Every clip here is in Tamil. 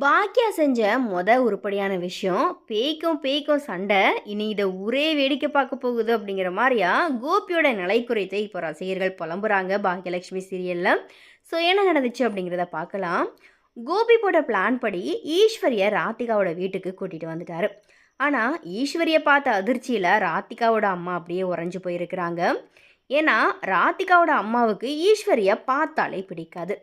பாக்கியா செஞ்ச மொத உருப்படியான விஷயம் பேய்க்கும் பேய்க்கும் சண்டை இனி இதை ஒரே வேடிக்கை பார்க்க போகுது அப்படிங்கிற மாதிரியா கோபியோட நிலை குறித்து இப்போ ரசிகர்கள் புலம்புறாங்க பாக்கியலட்சுமி சீரியலில். ஸோ என்ன நடந்துச்சு அப்படிங்கிறத பார்க்கலாம். கோபி போட்ட பிளான் படி ஈஸ்வரியை ராத்திகாவோட வீட்டுக்கு கூட்டிகிட்டு வந்துட்டாரு. ஆனால் ஈஸ்வரியை பார்த்த அதிர்ச்சியில் ராத்திகாவோட அம்மா அப்படியே உறைஞ்சு போயிருக்கிறாங்க. ஏன்னா ராத்திகாவோட அம்மாவுக்கு ஈஸ்வரியை பார்த்தாலே பிடிக்காது.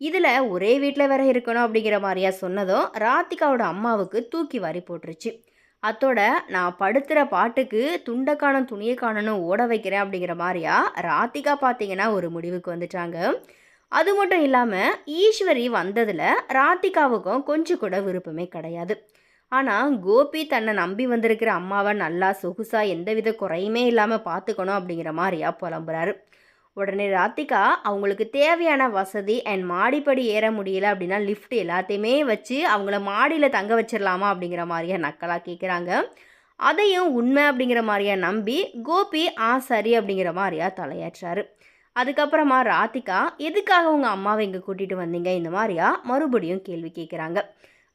இதில் ஒரே வீட்டில் வேற இருக்கணும் அப்படிங்கிற மாதிரியா சொன்னதும் ராத்திகாவோட அம்மாவுக்கு தூக்கி வாரி போட்டுருச்சு. அத்தோட நான் படுத்துகிற பாட்டுக்கு துண்டை காணும் துணியை காணணும் ஓட வைக்கிறேன் அப்படிங்கிற மாதிரியா ராத்திகா பார்த்தீங்கன்னா ஒரு முடிவுக்கு வந்துட்டாங்க. அது மட்டும் இல்லாமல் ஈஸ்வரி வந்ததில் ராத்திகாவுக்கும் கொஞ்சம் கூட விருப்பமே கிடையாது. ஆனால் கோபி தன்னை நம்பி வந்திருக்கிற அம்மாவை நல்லா சொகுசாக எந்தவித குறையுமே இல்லாமல் பார்த்துக்கணும் அப்படிங்கிற மாதிரியா புலம்புறாரு. உடனே ராத்திகா அவங்களுக்கு தேவையான வசதி அண்ட் மாடிப்படி ஏற முடியல அப்படின்னா லிஃப்ட் எல்லாத்தையுமே வச்சு அவங்கள மாடியில் தங்க வச்சிடலாமா? அப்படிங்கிற மாதிரியா நக்கலாக கேட்குறாங்க அதையும் உண்மை அப்படிங்கிற மாதிரியா நம்பி கோபி ஆ சரி அப்படிங்கிற மாதிரியா தலையாற்றாரு அதுக்கப்புறமா ராத்திகா எதுக்காக உங்கள் அம்மாவை இங்கே கூட்டிகிட்டு வந்தீங்க? இந்த மாதிரியா மறுபடியும் கேள்வி கேட்குறாங்க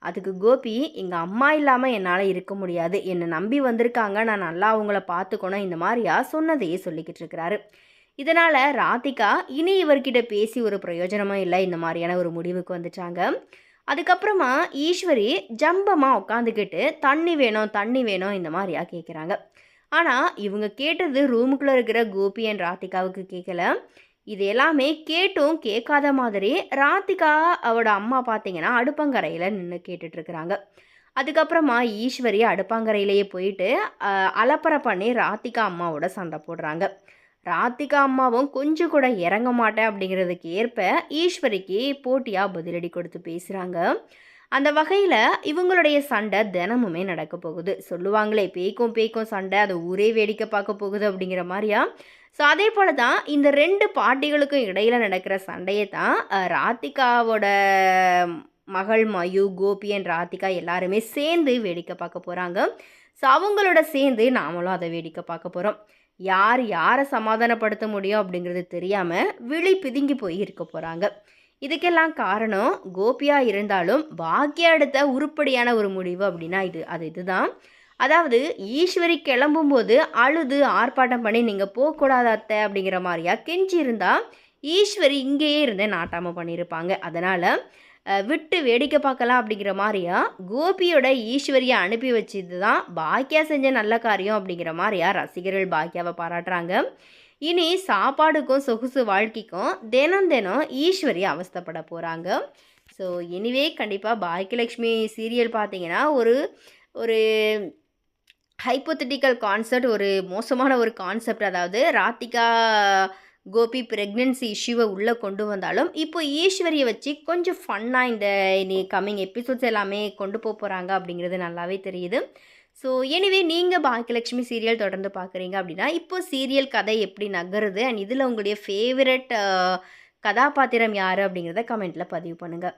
அதுக்கு கோபி எங்கள் அம்மா இல்லாமல் என்னால் இருக்க முடியாது. என்னை நம்பி வந்திருக்காங்க. நான் நல்லா அவங்கள பார்த்துக்கணும். இந்த மாதிரியா சொன்னதையே சொல்லிக்கிட்டு இருக்கிறாரு. இதனால் ராதிகா இனி இவர்கிட்ட பேசி ஒரு பிரயோஜனமும் இல்லை. இந்த மாதிரியான ஒரு முடிவுக்கு வந்துட்டாங்க. அதுக்கப்புறமா ஈஸ்வரி ஜம்பமாக உட்காந்துக்கிட்டு தண்ணி வேணும் தண்ணி வேணும் இந்த மாதிரியாக கேட்குறாங்க ஆனால் இவங்க கேட்டது ரூமுக்குள்ளே இருக்கிற கோபி அண்ட் ராதிகாவுக்கு கேட்கல இது எல்லாமே கேட்டும் கேட்காத மாதிரி ராதிகா அவட அம்மா பார்த்தீங்கன்னா அடுப்பங்கரையில் நின்று கேட்டுட்ருக்குறாங்க. அதுக்கப்புறமா ஈஸ்வரி அடுப்பாங்கரையிலேயே போயிட்டு அலப்பறை பண்ணி ராதிகா அம்மாவோட சண்டை போடுறாங்க. ராத்திகா அம்மாவும் கொஞ்சம் கூட இறங்க மாட்டேன் அப்படிங்கிறதுக்கு ஏற்ப ஈஸ்வரிக்கு போட்டியாக பதிலடி கொடுத்து பேசுகிறாங்க அந்த வகையில் இவங்களுடைய சண்டை தினமுமே நடக்க போகுது. சொல்லுவாங்களே பேய்க்கும் பேய்க்கும் சண்டை அதை ஊரே வேடிக்கை பார்க்க போகுது அப்படிங்கிற மாதிரியா? ஸோ அதே போல் தான் இந்த ரெண்டு பாட்டிகளுக்கும் இடையில் நடக்கிற சண்டையை தான் ராத்திகாவோட மகள் மயு அண்ட் ராதிகா எல்லாருமே சேர்ந்து வேடிக்கை பார்க்க போகிறாங்க ஸோ அவங்களோட சேர்ந்து நாமளும் அதை வேடிக்கை பார்க்க போகிறோம் யார் யாரை சமாதானப்படுத்த முடியும் அப்படிங்கிறது தெரியாமல் விழி பிதுங்கி போய் இருக்க போகிறாங்க இதுக்கெல்லாம் காரணம் கோபியாக இருந்தாலும் பாக்கியா எடுத்த உருப்படியான ஒரு முடிவு அப்படின்னா இது அது இதுதான். அதாவது ஈஸ்வரி கிளம்பும்போது அழுது ஆர்ப்பாட்டம் பண்ணி நீங்கள் போகக்கூடாத அத்தை அப்படிங்கிற மாதிரியா கெஞ்சி இருந்தால் ஈஸ்வரி இங்கேயே இருந்தே நாட்டாமல் பண்ணியிருப்பாங்க. அதனால் விட்டு வேடிக்கை பார்க்கலாம் அப்படிங்கிற மாதிரியா? கோபியோட ஈஸ்வரியை அனுப்பி வச்சது தான் பாக்கியா செஞ்ச நல்ல காரியம் அப்படிங்கிற மாதிரியா? ரசிகர்கள் பாக்கியாவை பாராட்டுறாங்க. இனி சாப்பாடுக்கும் சொகுசு வாழ்க்கைக்கும் தினம் தினம் ஈஸ்வரி அவஸ்தப்பட போகிறாங்க ஸோ எனிவே கண்டிப்பாக பாக்கியலக்ஷ்மி சீரியல் பார்த்தீங்கன்னா ஒரு ஒரு ஹைப்போத்தட்டிக்கல் கான்செப்ட் ஒரு மோசமான ஒரு கான்செப்ட் அதாவது ராத்திகா கோபி ப்ரெக்னென்சி இஷ்யூவை உள்ளே கொண்டு வந்தாலும் இப்போ ஈஸ்வரியை வச்சு கொஞ்சம் ஃபன்னாக இந்த இனி கம்மிங் எபிசோட்ஸ் எல்லாமே கொண்டு போக போகிறாங்க அப்படிங்கிறது நல்லாவே தெரியுது. ஸோ எனிவே நீங்கள் பாக்கியலட்சுமி சீரியல் தொடர்ந்து பார்க்குறீங்க அப்படின்னா இப்போ சீரியல் கதை எப்படி நகருது? அண்ட் இதில் உங்களுடைய ஃபேவரட் கதாபாத்திரம் யார் அப்படிங்கிறத கமெண்ட்டில் பதிவு பண்ணுங்கள்